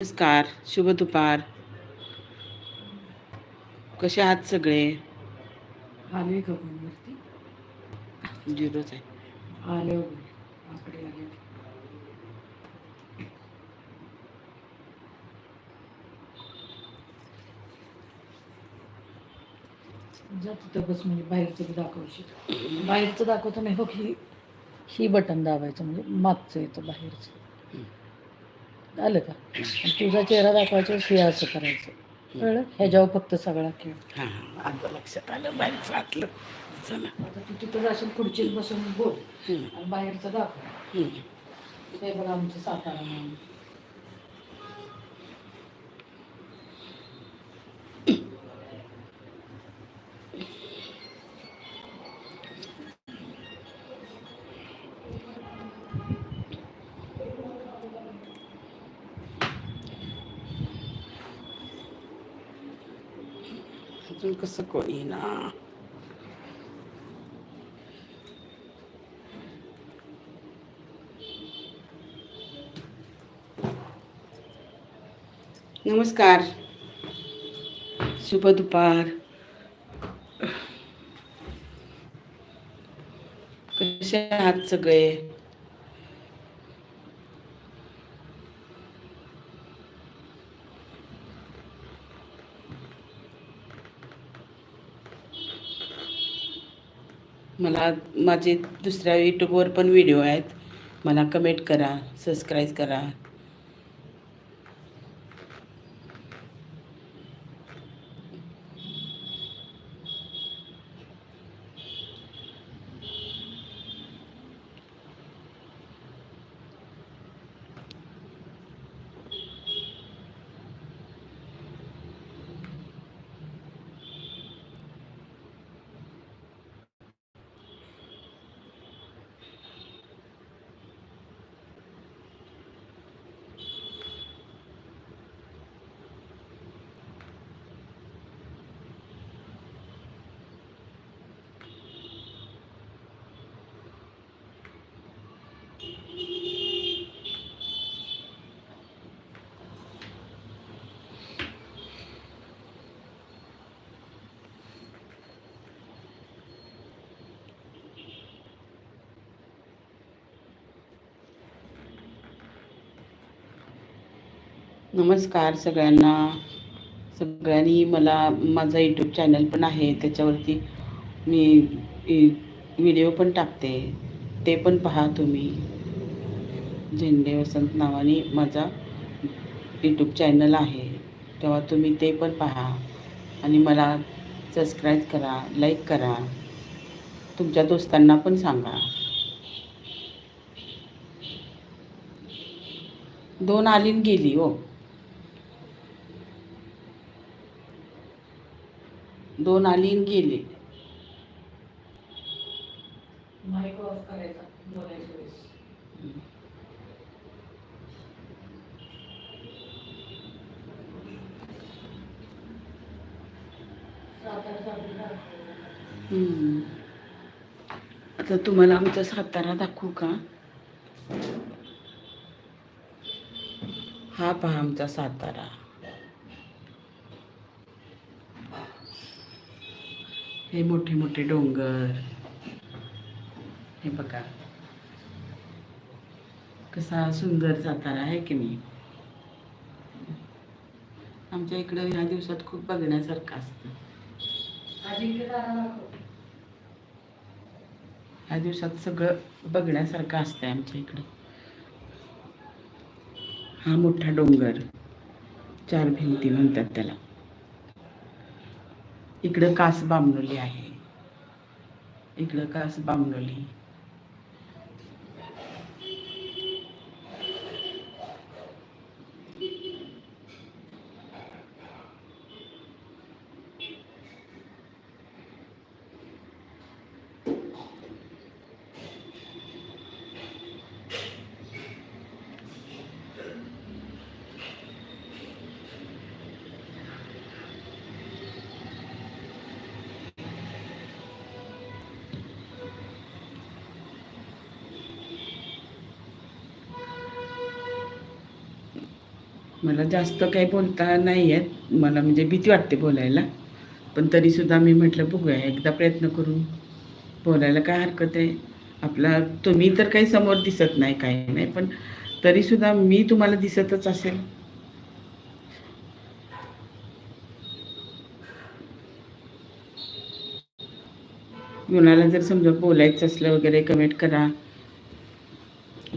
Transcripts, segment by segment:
नमस्कार शुभ दुपार. कसे आहात सगळे? आले का फोनवरती झिरोच आहे. आले वगैरे आकडे आले. जा तिथं बस म्हणजे बाहेरचं बी दाखवशील बाहेरचं दाखवतो नाही हो ही ही बटन दाबायचं म्हणजे मागचं येतं बाहेरचं. आलं का? आणि तुझा चेहरा दाखवायचा हे असं करायचं. कळलं? ह्याच्यावर फक्त सगळा खेळ. हां हां. आता लक्षात आलं बाहेरचं आतलं चला. आता तू तिथं जाशील खुर्चीत बसून बोल. आणि बाहेरचं दाखव. हे बघा आमचं सातारा म्हणून. अजून कसं कोणी ना नमस्कार शुभ दुपार कसे आहात सगळे मला माझे दुसऱ्या यूट्यूबवर पण व्हिडिओ आहेत. मला कमेंट करा सबस्क्राईब करा. नमस्कार सगळ्यांना. सगळ्यांनी मला माझा यूट्यूब चॅनल पण आहे त्याच्यावरती मी व्हिडिओ पण टाकते. ते पण पहा तुम्ही. झेंडे वसंत नावाने माझा यूट्यूब चॅनल आहे. तेव्हा तुम्ही ते पण पहा. आणि मला सबस्क्राईब करा लाईक करा. तुमच्या दोस्तांना पण सांगा. दोन आलीन गेली हो दोन आलीन गेली माईक ऑफ करायचा बोलायच्या वेळेस सातारा सातारा हम्म. आता तुम्हाला आमचा सातारा दाखवू का? हा पहा आमचा सातारा. हे मोठे मोठे डोंगर. हे बघा. कसा सुंदर सातारा आहे की नाही? आमच्या इकडं ह्या दिवसात खूप बघण्यासारखं असतं. ह्या दिवसात सगळं बघण्यासारखं असतंय आमच्या इकडं. हा मोठा डोंगर. चार भिंती म्हणतात त्याला. इकडं कास बांबलोली आहे. इकडं कास बांबलोली मला जास्त काही बोलता नाही आहेत मला म्हणजे भीती वाटते बोलायला. पण तरीसुद्धा मी म्हटलं बघूया एकदा प्रयत्न करून बोलायला काय हरकत आहे? आपला तुम्ही तर काही समोर दिसत नाही काही नाही पण तरीसुद्धा मी तुम्हाला दिसतच असेल. कुणाला जर समजा बोलायचं असलं वगैरे कमेंट करा.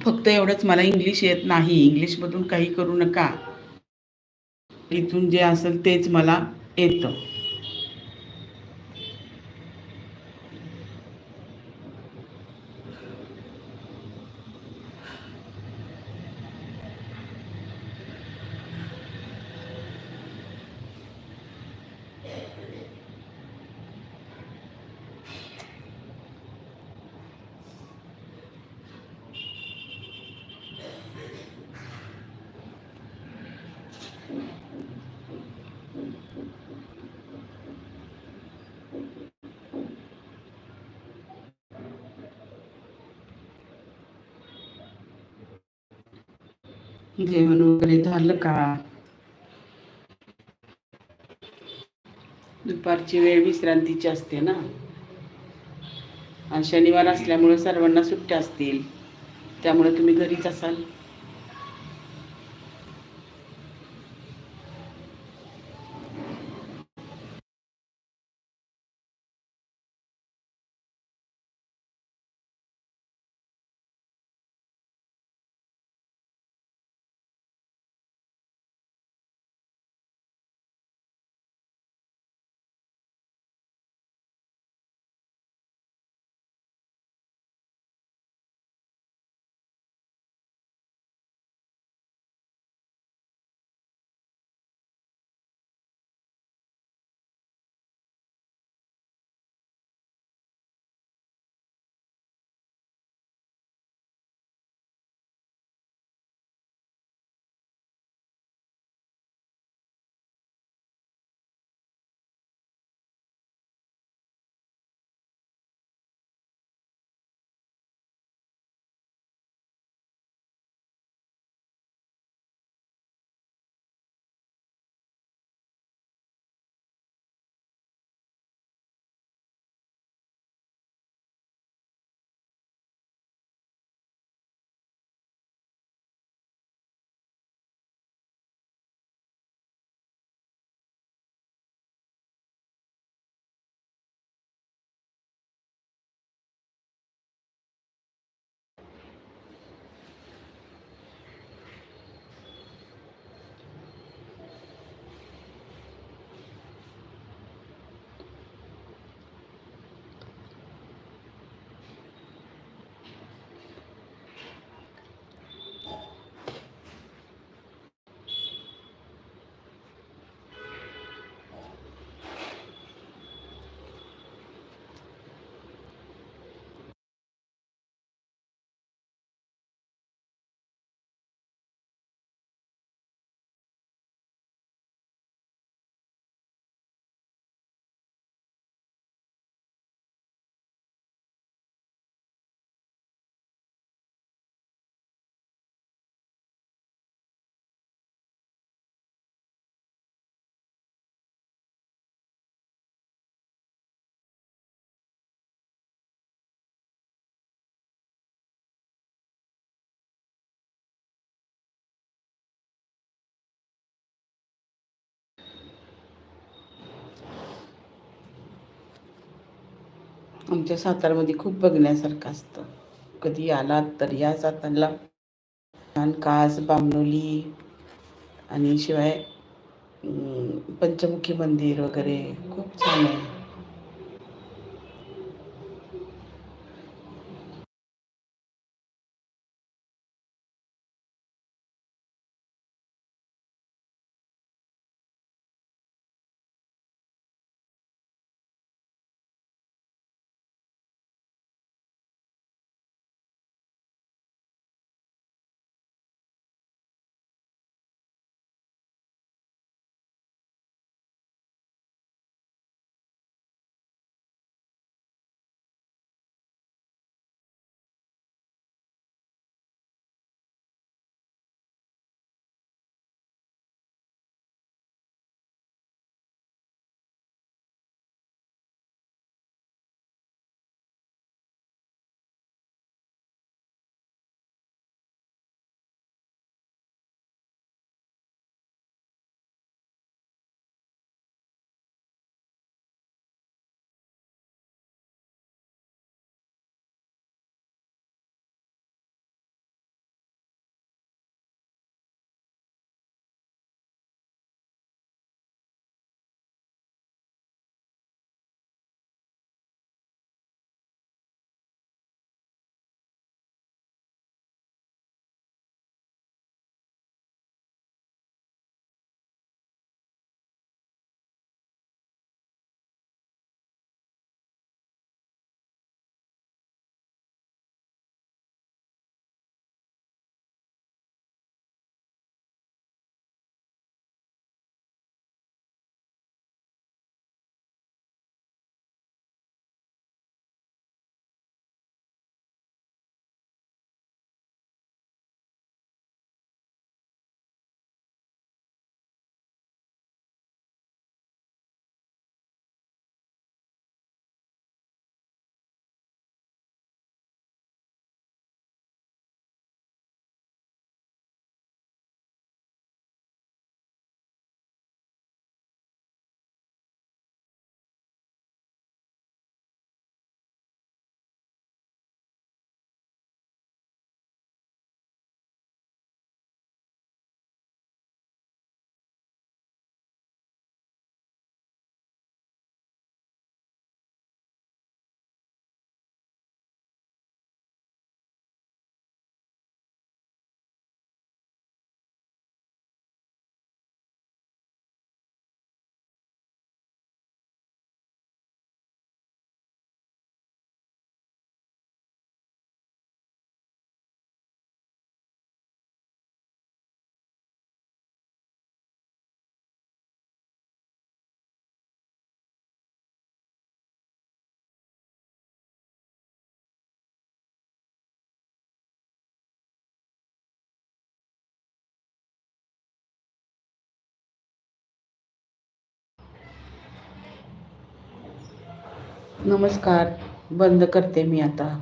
फक्त एवढंच मला इंग्लिश येत नाही. इंग्लिशमधून काही करू नका. इथून जे असेल तेच मला येतं. जेवण वगैरे झालं का? दुपारची वेळ विश्रांतीची असते ना. आणि शनिवार असल्यामुळे सर्वांना सुट्ट्या असतील. त्यामुळे तुम्ही घरीच असाल. आमच्या सातारमध्ये खूप बघण्यासारखं असतं. कधी आलात तर या सातारला. छान कास बामनोली आणि शिवाय पंचमुखी मंदिर वगैरे खूप छान आहे. नमस्कार. बंद करते मी आता.